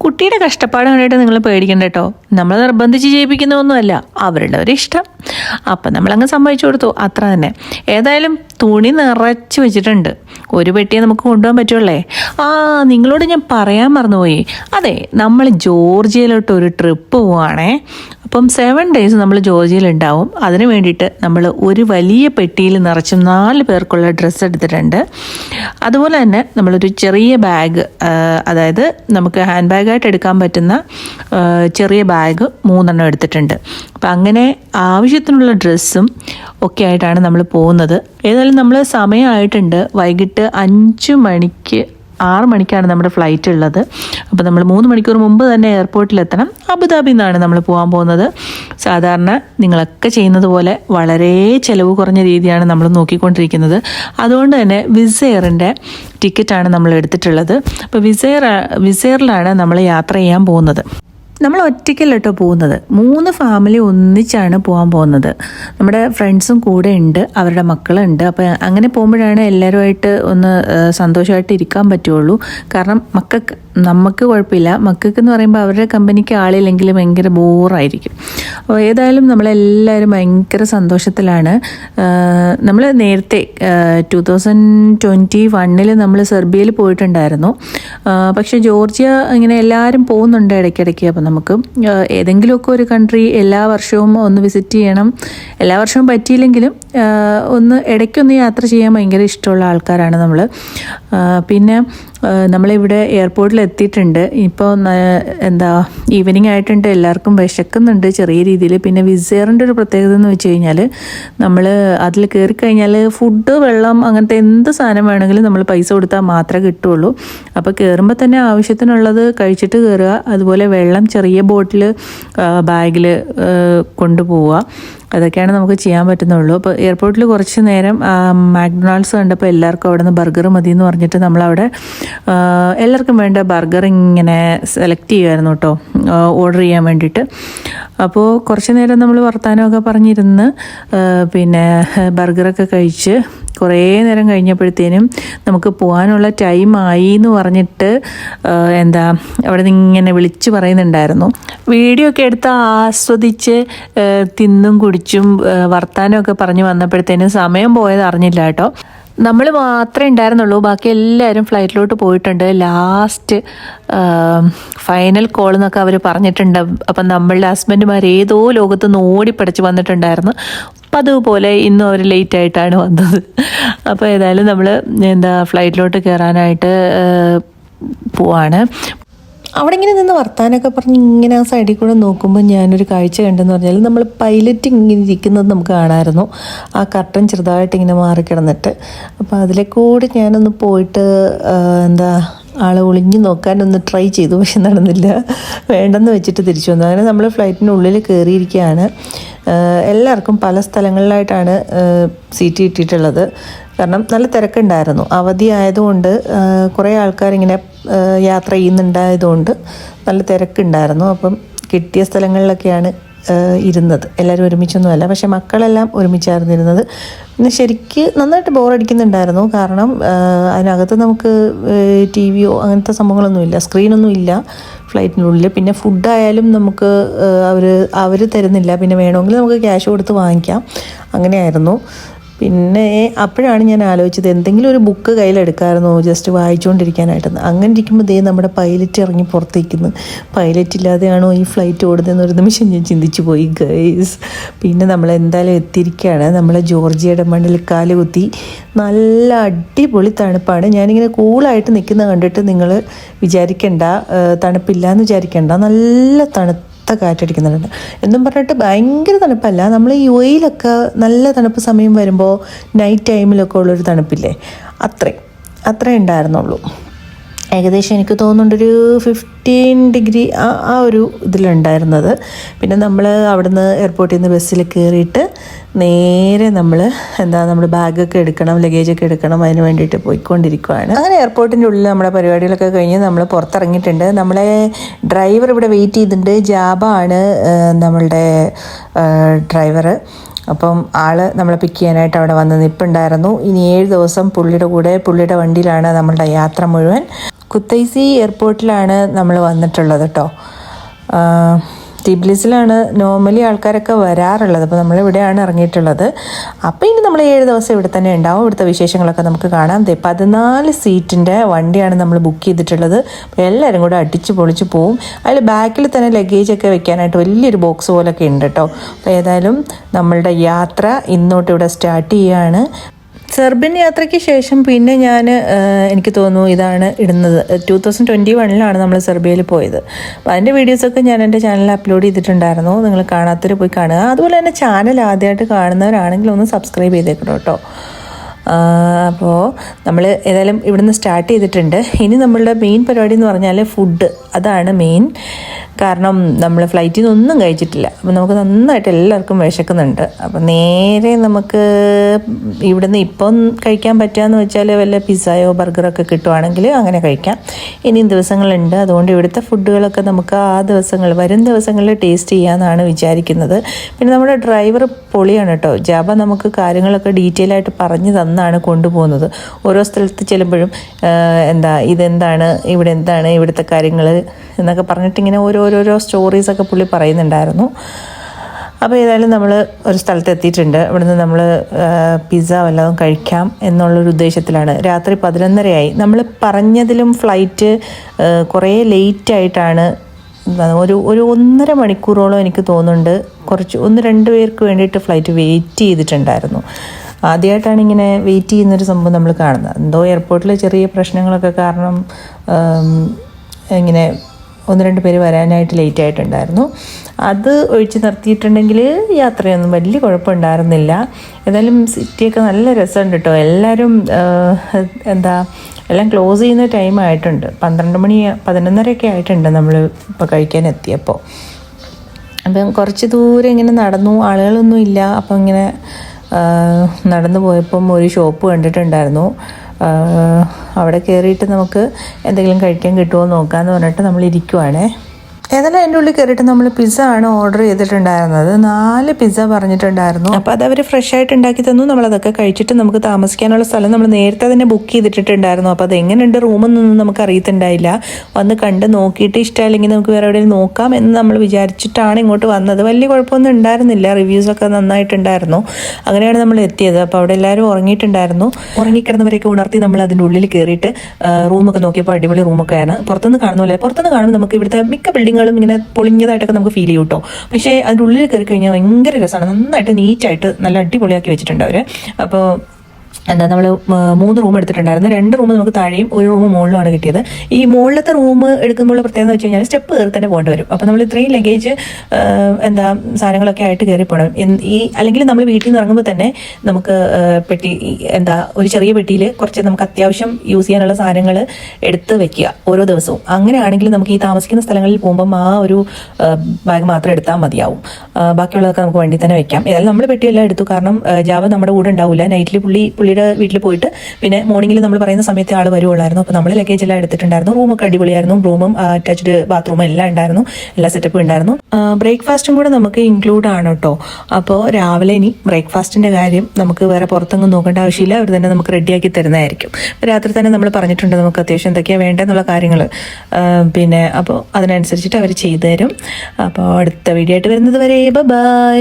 കുട്ടിയുടെ കഷ്ടപ്പാട് കണ്ടിട്ട് നിങ്ങൾ പേടിക്കണ്ട കേട്ടോ. നമ്മൾ നിർബന്ധിച്ച് ചെയ്യിപ്പിക്കുന്നതൊന്നുമല്ല അവരുടെ ഒരു ഇഷ്ടം. അപ്പം നമ്മളങ്ങ് സമ്മതിച്ചു കൊടുത്തു അത്ര തന്നെ. ഏതായാലും തുണി നിറച്ച് വെച്ചിട്ടുണ്ട്. ഒരു പെട്ടിയെ നമുക്ക് കൊണ്ടുപോകാൻ പറ്റുള്ളേ ആ നിങ്ങളോട് ഞാൻ പറയാൻ മറന്നുപോയി. അതെ നമ്മൾ ജോർജിയയിലോട്ട് ഒരു ട്രിപ്പ് പോവാണേ അപ്പം സെവൻ ഡേയ്സ് നമ്മൾ ജോർജിയയിൽ ഉണ്ടാവും അതിന് വേണ്ടിയിട്ട് നമ്മൾ ഒരു വലിയ പെട്ടിയിൽ നിറച്ച് നാല് പേർക്കുള്ള ഡ്രസ്സ് എടുത്തിട്ടുണ്ട്. അതുപോലെ തന്നെ നമ്മളൊരു ചെറിയ ബാഗ് അതായത് നമുക്ക് ഹാൻഡ് ബാഗായിട്ട് എടുക്കാൻ പറ്റുന്ന ചെറിയ ബാഗ് മൂന്നെണ്ണം എടുത്തിട്ടുണ്ട്. അപ്പം അങ്ങനെ ആവശ്യത്തിനുള്ള ഡ്രസ്സും ഒക്കെ ആയിട്ടാണ് നമ്മൾ പോകുന്നത്. ഏതായാലും നമ്മൾ സമയമായിട്ടുണ്ട്. വൈകിട്ട് അഞ്ച് മണിക്ക് ആറ് മണിക്കാണ് നമ്മുടെ ഫ്ലൈറ്റ് ഉള്ളത്. അപ്പോൾ നമ്മൾ മൂന്ന് മണിക്കൂർ മുമ്പ് തന്നെ എയർപോർട്ടിലെത്തണം അബുദാബിയിൽ നിന്നാണ് നമ്മൾ പോകാൻ പോകുന്നത്. സാധാരണ നിങ്ങളൊക്കെ ചെയ്യുന്നത് പോലെ വളരെ ചിലവ് കുറഞ്ഞ രീതിയാണ് നമ്മൾ നോക്കിക്കൊണ്ടിരിക്കുന്നത്. അതുകൊണ്ട് തന്നെ വിസെയറിന്റെ ടിക്കറ്റാണ് നമ്മൾ എടുത്തിട്ടുള്ളത്. അപ്പോൾ വിസെയർ വിസെയറിലാണ് നമ്മൾ യാത്ര ചെയ്യാൻ പോകുന്നത്. നമ്മൾ ഒറ്റയ്ക്കല്ല കേട്ടോ പോകുന്നത്. മൂന്ന് ഫാമിലി ഒന്നിച്ചാണ് പോകാൻ പോകുന്നത്. നമ്മുടെ ഫ്രണ്ട്സും കൂടെ ഉണ്ട് അവരുടെ മക്കളുണ്ട്. അപ്പോൾ അങ്ങനെ പോകുമ്പോഴാണ് എല്ലാവരുമായിട്ട് ഒന്ന് സന്തോഷമായിട്ട് ഇരിക്കാൻ പറ്റുള്ളൂ. കാരണം മക്കൾക്ക് നമുക്ക് കുഴപ്പമില്ല. മക്കൾക്ക് എന്ന് പറയുമ്പോൾ അവരുടെ കമ്പനിക്ക് ആളില്ലെങ്കിൽ ഭയങ്കര ബോറായിരിക്കും. അപ്പോൾ ഏതായാലും നമ്മളെല്ലാവരും ഭയങ്കര സന്തോഷത്തിലാണ്. നമ്മൾ നേരത്തെ ടു തൗസൻഡ് ട്വന്റി വണ്ണിൽ നമ്മൾ സെർബിയയിൽ പോയിട്ടുണ്ടായിരുന്നു. പക്ഷേ ജോർജിയ ഇങ്ങനെ എല്ലാവരും പോകുന്നുണ്ട് ഇടയ്ക്കിടയ്ക്ക് അപ്പോൾ നമുക്ക്. ഏതെങ്കിലുമൊക്കെ ഒരു കൺട്രി എല്ലാ വർഷവും ഒന്ന് വിസിറ്റ് ചെയ്യണം. എല്ലാ വർഷവും പറ്റിയില്ലെങ്കിലും ഒന്ന് ഇടയ്ക്കൊന്ന് യാത്ര ചെയ്യാൻ ഭയങ്കര ഇഷ്ടമുള്ള ആൾക്കാരാണ് നമ്മൾ പിന്നെ നമ്മളിവിടെ എയർപോർട്ടിൽ എത്തിയിട്ടുണ്ട് ഇപ്പോൾ എന്താ ഈവനിങ് ആയിട്ടുണ്ട്. എല്ലാവർക്കും വിശക്കുന്നുണ്ട് ചെറിയ രീതിയിൽ. പിന്നെ വിസയറിന്റെ ഒരു പ്രത്യേകത എന്ന് വെച്ച് കഴിഞ്ഞാൽ നമ്മൾ അതിൽ കയറി കഴിഞ്ഞാൽ ഫുഡ് വെള്ളം അങ്ങനത്തെ എന്ത് സാധനം വേണമെങ്കിലും നമ്മൾ പൈസ കൊടുത്താൽ മാത്രമേ കിട്ടുള്ളൂ അപ്പോൾ കയറുമ്പോൾ തന്നെ ആവശ്യത്തിനുള്ളത് കഴിച്ചിട്ട് കയറുക. അതുപോലെ വെള്ളം ചെറിയ ബോട്ടിൽ ബാഗിൽ കൊണ്ടുപോവുക. അതൊക്കെയാണ് നമുക്ക് ചെയ്യാൻ പറ്റുന്നുള്ളൂ. അപ്പോൾ എയർപോർട്ടിൽ കുറച്ച് നേരം മാക്ഡൊണാൾഡ്സ് കണ്ടപ്പോൾ എല്ലാവർക്കും അവിടെ നിന്ന് ബർഗർ മതി എന്ന് പറഞ്ഞിട്ട് നമ്മളവിടെ എല്ലാവർക്കും വേണ്ട ബർഗർ ഇങ്ങനെ സെലക്ട് ചെയ്യുമായിരുന്നു കേട്ടോ ഓർഡർ ചെയ്യാൻ വേണ്ടിയിട്ട്. അപ്പോൾ കുറച്ച് നേരം നമ്മൾ വർത്തമാനമൊക്കെ പറഞ്ഞിരുന്ന് പിന്നെ ബർഗറൊക്കെ കഴിച്ച് കുറേ നേരം കഴിഞ്ഞപ്പോഴത്തേനും നമുക്ക് പോകാനുള്ള ടൈം ആയി എന്ന് പറഞ്ഞിട്ട് എന്താ അവിടെ നിന്ന് ഇങ്ങനെ വിളിച്ച് പറയുന്നുണ്ടായിരുന്നു. വീഡിയോ ഒക്കെ എടുത്ത് ആസ്വദിച്ച് തിന്നും കുടിച്ചും വർത്തമാനമൊക്കെ പറഞ്ഞ് വന്നപ്പോഴത്തേനും സമയം പോയത് അറിഞ്ഞില്ല കേട്ടോ. നമ്മൾ മാത്രമേ ഉണ്ടായിരുന്നുള്ളൂ. ബാക്കി എല്ലാവരും ഫ്ലൈറ്റിലോട്ട് പോയിട്ടുണ്ട്. ലാസ്റ്റ് ഫൈനൽ കോൾ എന്നൊക്കെ അവർ പറഞ്ഞിട്ടുണ്ട്. അപ്പം നമ്മളുടെ ഹസ്ബൻഡുമാർ ഏതോ ലോകത്ത് നിന്ന് ഓടിപ്പടച്ച് വന്നിട്ടുണ്ടായിരുന്നു. അപ്പം അതുപോലെ ഇന്നും അവർ ലേറ്റ് ആയിട്ടാണ് വന്നത്. അപ്പോൾ ഏതായാലും നമ്മൾ എന്താ ഫ്ലൈറ്റിലോട്ട് കയറാനായിട്ട് പോവാണ്. അവിടെ ഇങ്ങനെ നിന്ന് വർത്താനൊക്കെ പറഞ്ഞ് ഇങ്ങനെ ആ സൈഡിൽ കൂടെ നോക്കുമ്പോൾ ഞാനൊരു കാഴ്ച കണ്ടെന്ന് പറഞ്ഞാൽ നമ്മൾ പൈലറ്റ് ഇങ്ങനെ ഇരിക്കുന്നത് നമുക്ക് കാണാമായിരുന്നു ആ കർട്ടൻ ചെറുതായിട്ട് ഇങ്ങനെ മാറി കിടന്നിട്ട്. അപ്പോൾ അതിലെ കൂടി ഞാനൊന്ന് പോയിട്ട് എന്താ ആളെ ഒളിഞ്ഞു നോക്കാനൊന്ന് ട്രൈ ചെയ്തു. പക്ഷെ നടന്നില്ല. വേണ്ടെന്ന് വെച്ചിട്ട് തിരിച്ചു വന്നു. അങ്ങനെ നമ്മൾ ഫ്ലൈറ്റിനുള്ളിൽ കയറിയിരിക്കുകയാണ് എല്ലാവർക്കും പല സ്ഥലങ്ങളിലായിട്ടാണ് സീറ്റ് കിട്ടിയിട്ടുള്ളത് കാരണം നല്ല തിരക്കുണ്ടായിരുന്നു. അവധി ആയതുകൊണ്ട് കുറേ ആൾക്കാരിങ്ങനെ ആ, യാത്ര ചെയ്യുന്നുണ്ടായതുകൊണ്ട് നല്ല തിരക്കുണ്ടായിരുന്നു. അപ്പം കിട്ടിയ സ്ഥലങ്ങളിലൊക്കെയാണ് ഇരുന്നത്. എല്ലാവരും ഒരുമിച്ചൊന്നുമല്ല പക്ഷെ മക്കളെല്ലാം ഒരുമിച്ചായിരുന്നു ഇരുന്നത് പിന്നെ ശരിക്ക് നന്നായിട്ട് ബോറടിക്കുന്നുണ്ടായിരുന്നു. കാരണം അതിനകത്ത് നമുക്ക് ടി വിയോ അങ്ങനത്തെ സംഭവങ്ങളൊന്നുമില്ല സ്ക്രീനൊന്നും ഇല്ല ഫ്ലൈറ്റിനുള്ളിൽ. പിന്നെ ഫുഡായാലും നമുക്ക് അവർ അവർ തരുന്നില്ല. പിന്നെ വേണമെങ്കിൽ നമുക്ക് ക്യാഷ് കൊടുത്ത് വാങ്ങിക്കാം. അങ്ങനെയായിരുന്നു. പിന്നെ അപ്പോഴാണ് ഞാൻ ആലോചിച്ചത് എന്തെങ്കിലും ഒരു ബുക്ക് കയ്യിലെടുക്കാമായിരുന്നു ജസ്റ്റ് വായിച്ചുകൊണ്ടിരിക്കാനായിട്ട് അങ്ങനെ ഇരിക്കുമ്പോൾ ദേ നമ്മുടെ പൈലറ്റ് ഇറങ്ങി പുറത്തേക്കുന്നു. പൈലറ്റ് ഇല്ലാതെയാണോ ഈ ഫ്ലൈറ്റ് ഓടുന്നതെന്ന് ഒരു നിമിഷം ഞാൻ ചിന്തിച്ചു പോയി ഗൈസ് പിന്നെ നമ്മൾ എന്തായാലും എത്തിയിരിക്കുകയാണ് നമ്മൾ ജോർജിയയുടെ മണ്ണിൽ കാൽ കുത്തി നല്ല അടിപൊളി തണുപ്പാണ്. ഞാനിങ്ങനെ കൂളായിട്ട് നിൽക്കുന്നത് കണ്ടിട്ട് നിങ്ങൾ വിചാരിക്കണ്ട തണുപ്പില്ല എന്ന് വിചാരിക്കണ്ട. നല്ല തണുത്ത തണുത്ത കാറ്റടിക്കുന്നുണ്ട്. എന്നും പറഞ്ഞിട്ട് ഭയങ്കര തണുപ്പല്ല. നമ്മൾ യു എയിലൊക്കെ നല്ല തണുപ്പ് സമയം വരുമ്പോൾ നൈറ്റ് ടൈമിലൊക്കെ ഉള്ളൊരു തണുപ്പില്ലേ? അത്രയും അത്രേ ഉണ്ടായിരുന്നുള്ളൂ. ഏകദേശം എനിക്ക് തോന്നുന്നുണ്ടൊരു ഫിഫ്റ്റീൻ ഡിഗ്രി ആ ആ ഒരു ഇതിലുണ്ടായിരുന്നത്. പിന്നെ നമ്മൾ അവിടുന്ന് എയർപോർട്ടിൽ നിന്ന് ബസ്സിൽ കയറിയിട്ട് നേരെ നമ്മൾ എന്താ നമ്മുടെ ബാഗൊക്കെ എടുക്കണം ലഗേജൊക്കെ എടുക്കണം അതിന് വേണ്ടിയിട്ട് പോയിക്കൊണ്ടിരിക്കുകയാണ് അങ്ങനെ എയർപോർട്ടിന്റെ ഉള്ളിൽ നമ്മുടെ പരിപാടികളൊക്കെ കഴിഞ്ഞ് നമ്മൾ പുറത്തിറങ്ങിയിട്ടുണ്ട്. നമ്മളെ ഡ്രൈവർ ഇവിടെ വെയിറ്റ് ചെയ്തിട്ടുണ്ട്. ജാബ ആണ് നമ്മളുടെ ഡ്രൈവർ അപ്പം ആൾ നമ്മളെ പിക്ക് ചെയ്യാനായിട്ട് അവിടെ വന്ന് നിൽപ്പുണ്ടായിരുന്നു ഇനി ഏഴ് ദിവസം പുള്ളിയുടെ കൂടെ പുള്ളിയുടെ വണ്ടിയിലാണ് നമ്മളുടെ യാത്ര മുഴുവൻ. കുത്തൈസി എയർപോർട്ടിലാണ് നമ്മൾ വന്നിട്ടുള്ളത് കേട്ടോ ടിബ്ലിസിലാണ് നോർമലി ആൾക്കാരൊക്കെ വരാറുള്ളത്. അപ്പോൾ നമ്മൾ ഇവിടെയാണ് ഇറങ്ങിയിട്ടുള്ളത്. അപ്പോൾ ഇനി നമ്മൾ ഏഴ് ദിവസം ഇവിടെ തന്നെ ഉണ്ടാവും. ഇവിടുത്തെ വിശേഷങ്ങളൊക്കെ നമുക്ക് കാണാം. പതിനാല് സീറ്റിന്റെ വണ്ടിയാണ് നമ്മൾ ബുക്ക് ചെയ്തിട്ടുള്ളത്. എല്ലാവരും കൂടെ അടിച്ച് പൊളിച്ച് പോവും. അതിൽ ബാക്കിൽ തന്നെ ലഗേജ് ഒക്കെ വെക്കാനായിട്ട് വലിയൊരു ബോക്സ് പോലൊക്കെ ഉണ്ട് കേട്ടോ അപ്പോൾ ഏതായാലും നമ്മളുടെ യാത്ര ഇന്നോട്ട് ഇവിടെ സ്റ്റാർട്ട് ചെയ്യുകയാണ് സെർബിയൻ യാത്രയ്ക്ക് ശേഷം പിന്നെ ഞാൻ എനിക്ക് തോന്നുന്നു ഇതാണ് ഇടുന്നത്. ടു തൗസൻഡ് ട്വന്റി വണ്ണിലാണ് നമ്മൾ സെർബിയയിൽ പോയത്. അപ്പോൾ അതിന്റെ വീഡിയോസൊക്കെ ഞാൻ എന്റെ ചാനലിൽ അപ്ലോഡ് ചെയ്തിട്ടുണ്ടായിരുന്നു. നിങ്ങൾ കാണാത്തവർ പോയി കാണുക. അതുപോലെ തന്നെ ചാനൽ ആദ്യമായിട്ട് കാണുന്നവരാണെങ്കിൽ ഒന്ന് സബ്സ്ക്രൈബ് ചെയ്തേക്കണം കേട്ടോ. അപ്പോൾ നമ്മൾ ഏതായാലും ഇവിടുന്ന് സ്റ്റാർട്ട് ചെയ്തിട്ടുണ്ട്. ഇനി നമ്മളുടെ മെയിൻ പരിപാടി എന്ന് പറഞ്ഞാൽ ഫുഡ് അതാണ് മെയിൻ കാരണം നമ്മൾ ഫ്ലൈറ്റിൽ നിന്നൊന്നും കഴിച്ചിട്ടില്ല. അപ്പോൾ നമുക്ക് നന്നായിട്ട് എല്ലാവർക്കും വിശക്കുന്നുണ്ട്. അപ്പോൾ നേരെ നമുക്ക് ഇവിടുന്ന് ഇപ്പം കഴിക്കാൻ പറ്റുകയെന്ന് വെച്ചാൽ വല്ല പിസ്സയോ ബർഗറൊക്കെ കിട്ടുവാണെങ്കിൽ അങ്ങനെ കഴിക്കാം. ഇനിയും ദിവസങ്ങളുണ്ട്. അതുകൊണ്ട് ഇവിടുത്തെ ഫുഡുകളൊക്കെ നമുക്ക് ആ ദിവസങ്ങൾ വരും ദിവസങ്ങളിൽ ടേസ്റ്റ് ചെയ്യാമെന്നാണ് വിചാരിക്കുന്നത്. പിന്നെ നമ്മുടെ ഡ്രൈവർ പൊളിയാണ് കേട്ടോ. ജാബ നമുക്ക് കാര്യങ്ങളൊക്കെ ഡീറ്റെയിൽ ആയിട്ട് പറഞ്ഞു തന്നാണ് കൊണ്ടുപോകുന്നത്. ഓരോ സ്ഥലത്ത് ചെല്ലുമ്പോഴും എന്താ ഇതെന്താണ് ഇവിടെ എന്താണ് ഇവിടുത്തെ കാര്യങ്ങൾ എന്നൊക്കെ പറഞ്ഞിട്ട് ഇങ്ങനെ ഓരോരോരോ സ്റ്റോറീസൊക്കെ പുള്ളി പറയുന്നുണ്ടായിരുന്നു. അപ്പോൾ ഏതായാലും നമ്മൾ ഒരു സ്ഥലത്ത് എത്തിയിട്ടുണ്ട്. ഇവിടുന്ന് നമ്മൾ പിസ്സ വല്ലതും കഴിക്കാം എന്നുള്ളൊരു ഉദ്ദേശത്തിലാണ്. രാത്രി പതിനൊന്നരയായി. നമ്മൾ പറഞ്ഞതിലും ഫ്ലൈറ്റ് കുറേ ലേറ്റ് ആയിട്ടാണ് ഒരു ഒരു ഒന്നര മണിക്കൂറോളം എനിക്ക് തോന്നുന്നുണ്ട്. കുറച്ച് ഒന്ന് രണ്ട് പേർക്ക് വേണ്ടിയിട്ട് ഫ്ലൈറ്റ് വെയിറ്റ് ചെയ്തിട്ടുണ്ടായിരുന്നു. ആദ്യമായിട്ടാണ് ഇങ്ങനെ വെയിറ്റ് ചെയ്യുന്നൊരു സംഭവം നമ്മൾ കാണുന്നത്. എന്തോ എയർപോർട്ടിൽ ചെറിയ പ്രശ്നങ്ങളൊക്കെ കാരണം ഇങ്ങനെ ഒന്ന് രണ്ട് പേര് വരാനായിട്ട് ലേറ്റ് ആയിട്ടുണ്ടായിരുന്നു. അത് ഒഴിച്ച് നിർത്തിയിട്ടുണ്ടെങ്കിൽ യാത്രയൊന്നും വലിയ കുഴപ്പമുണ്ടായിരുന്നില്ല. ഏതായാലും സിറ്റിയൊക്കെ നല്ല രസമുണ്ട് കേട്ടോ എല്ലാവരും എന്താ എല്ലാം ക്ലോസ് ചെയ്യുന്ന ടൈം ആയിട്ടുണ്ട്. പന്ത്രണ്ട് മണി പതിനൊന്നരയൊക്കെ ആയിട്ടുണ്ട് നമ്മൾ ഇപ്പോൾ കഴിക്കാൻ എത്തിയപ്പോൾ അപ്പം കുറച്ച് ദൂരം ഇങ്ങനെ നടന്നു. ആളുകളൊന്നും ഇല്ല. അപ്പം ഇങ്ങനെ നടന്നു പോയപ്പം ഒരു ഷോപ്പ് കണ്ടിട്ടുണ്ടായിരുന്നു. അവിടെ കയറിയിട്ട് നമുക്ക് എന്തെങ്കിലും കഴിക്കാൻ കിട്ടുമോ നോക്കാമെന്ന് പറഞ്ഞിട്ട് നമ്മൾ ഇരിക്കുവാണേ. ഏതായാലും അതിന്റെ ഉള്ളിൽ കയറിയിട്ട് നമ്മൾ പിസ്സ ആണ് ഓർഡർ ചെയ്തിട്ടുണ്ടായിരുന്നത്. നാല് പിസ്സ പറഞ്ഞിട്ടുണ്ടായിരുന്നു. അപ്പോൾ അത് അവർ ഫ്രഷ് ആയിട്ട് ഉണ്ടാക്കി തന്നു. നമ്മൾ അതൊക്കെ കഴിച്ചിട്ട് നമുക്ക് താമസിക്കാനുള്ള സ്ഥലം നമ്മൾ നേരത്തെ തന്നെ ബുക്ക് ചെയ്തിട്ടുണ്ടായിരുന്നു അപ്പോൾ അത് എങ്ങനെയുണ്ട് റൂമെന്നൊന്നും നമുക്ക് അറിയത്തുണ്ടായില്ല. വന്ന് കണ്ട് നോക്കിയിട്ട് ഇഷ്ടമല്ലെങ്കിൽ നമുക്ക് വേറെ എവിടെയും നോക്കാം എന്ന് നമ്മൾ വിചാരിച്ചിട്ടാണ് ഇങ്ങോട്ട് വന്നത്. വലിയ കുഴപ്പമൊന്നും ഉണ്ടായിരുന്നില്ല. റിവ്യൂസൊക്കെ നന്നായിട്ടുണ്ടായിരുന്നു. അങ്ങനെയാണ് നമ്മൾ എത്തിയത്. അപ്പോൾ അവിടെ എല്ലാവരും ഉറങ്ങിയിട്ടുണ്ടായിരുന്നു. ഉറങ്ങിക്കിടന്നവരെയൊക്കെ ഉണർത്തി നമ്മൾ അതിന്റെ ഉള്ളിൽ കയറിയിട്ട് റൂമൊക്കെ നോക്കിയപ്പോൾ അടിപൊളി റൂമൊക്കെ ആണ് പുറത്തുനിന്ന് കാണുന്നില്ല പുറത്തുനിന്ന് കാണുമ്പോൾ നമുക്ക് ഇവിടുത്തെ മിക്ക ബിൽഡിങ്ങുകളും ഇങ്ങനെ പൊളിഞ്ഞതായിട്ടൊക്കെ നമുക്ക് ഫീൽ ചെയ്യും കേട്ടോ പക്ഷേ അതിന്റെ ഉള്ളിൽ കയറി കഴിഞ്ഞാൽ ഭയങ്കര രസമാണ് നന്നായിട്ട് നീറ്റായിട്ട് നല്ല അടിപൊളിയാക്കി വെച്ചിട്ടുണ്ട് അവർ അപ്പോൾ എന്താ നമ്മൾ മൂന്ന് റൂം എടുത്തിട്ടുണ്ടായിരുന്നു. രണ്ട് റൂം നമുക്ക് താഴെയും ഒരു റൂം മുകളിലുമാണ് കിട്ടിയത്. ഈ മുകളിലത്തെ റൂം എടുക്കുമ്പോൾ പ്രത്യേകത വെച്ച് കഴിഞ്ഞാൽ സ്റ്റെപ്പ് കയറി തന്നെ പോകേണ്ടി വരും. അപ്പോൾ നമ്മൾ ഇത്രയും ലഗേജ് എന്താ സാധനങ്ങളൊക്കെ ആയിട്ട് കയറി പോകണം. ഈ അല്ലെങ്കിൽ നമ്മൾ വീട്ടിൽ നിന്ന് ഇറങ്ങുമ്പോൾ തന്നെ നമുക്ക് പെട്ടി എന്താ ഒരു ചെറിയ പെട്ടിയിൽ കുറച്ച് നമുക്ക് അത്യാവശ്യം യൂസ് ചെയ്യാനുള്ള സാധനങ്ങൾ എടുത്ത് വെക്കുക ഓരോ ദിവസവും. അങ്ങനെയാണെങ്കിൽ നമുക്ക് ഈ താമസിക്കുന്ന സ്ഥലങ്ങളിൽ പോകുമ്പം ആ ഒരു ബാഗ് മാത്രം എടുത്താൽ മതിയാവും. ബാക്കിയുള്ളതൊക്കെ നമുക്ക് വേണ്ടി തന്നെ വെക്കാം. ഏതായാലും നമ്മൾ പെട്ടിയെല്ലാം എടുത്തു. കാരണം ജാവ നമ്മുടെ കൂടെ ഉണ്ടാവില്ല നൈറ്റിൽ പുള്ളി പുള്ളിയുടെ വീട്ടിൽ പോയിട്ട് പിന്നെ മോർണിംഗിൽ നമ്മൾ പറയുന്ന സമയത്ത് ആൾ വരുവുള്ളായിരുന്നു അപ്പോൾ നമ്മൾ ലഗേജ് എല്ലാം എടുത്തിട്ടുണ്ടായിരുന്നു. റൂമൊക്കെ അടിപൊളിയായിരുന്നു. റൂമും അറ്റാച്ച്ഡ് ബാത്റൂമും എല്ലാം ഉണ്ടായിരുന്നു. എല്ലാ സെറ്റപ്പും ഉണ്ടായിരുന്നു. ബ്രേക്ക്ഫാസ്റ്റും കൂടെ നമുക്ക് ഇൻക്ലൂഡ് ആണ് കേട്ടോ അപ്പോൾ രാവിലെ ഇനി ബ്രേക്ക്ഫാസ്റ്റിന്റെ കാര്യം നമുക്ക് വേറെ പുറത്തൊന്നും നോക്കേണ്ട ആവശ്യമില്ല. അവർ തന്നെ നമുക്ക് റെഡിയാക്കി തരുന്നതായിരിക്കും. രാത്രി തന്നെ നമ്മൾ പറഞ്ഞിട്ടുണ്ട് നമുക്ക് അത്യാവശ്യം എന്തൊക്കെയാണ് വേണ്ടതെന്നുള്ള കാര്യങ്ങൾ പിന്നെ അപ്പോൾ അതിനനുസരിച്ചിട്ട് അവർ ചെയ്തു തരും. അപ്പോൾ അടുത്ത വീഡിയോ ആയിട്ട് വരുന്നത് വരെ ബൈ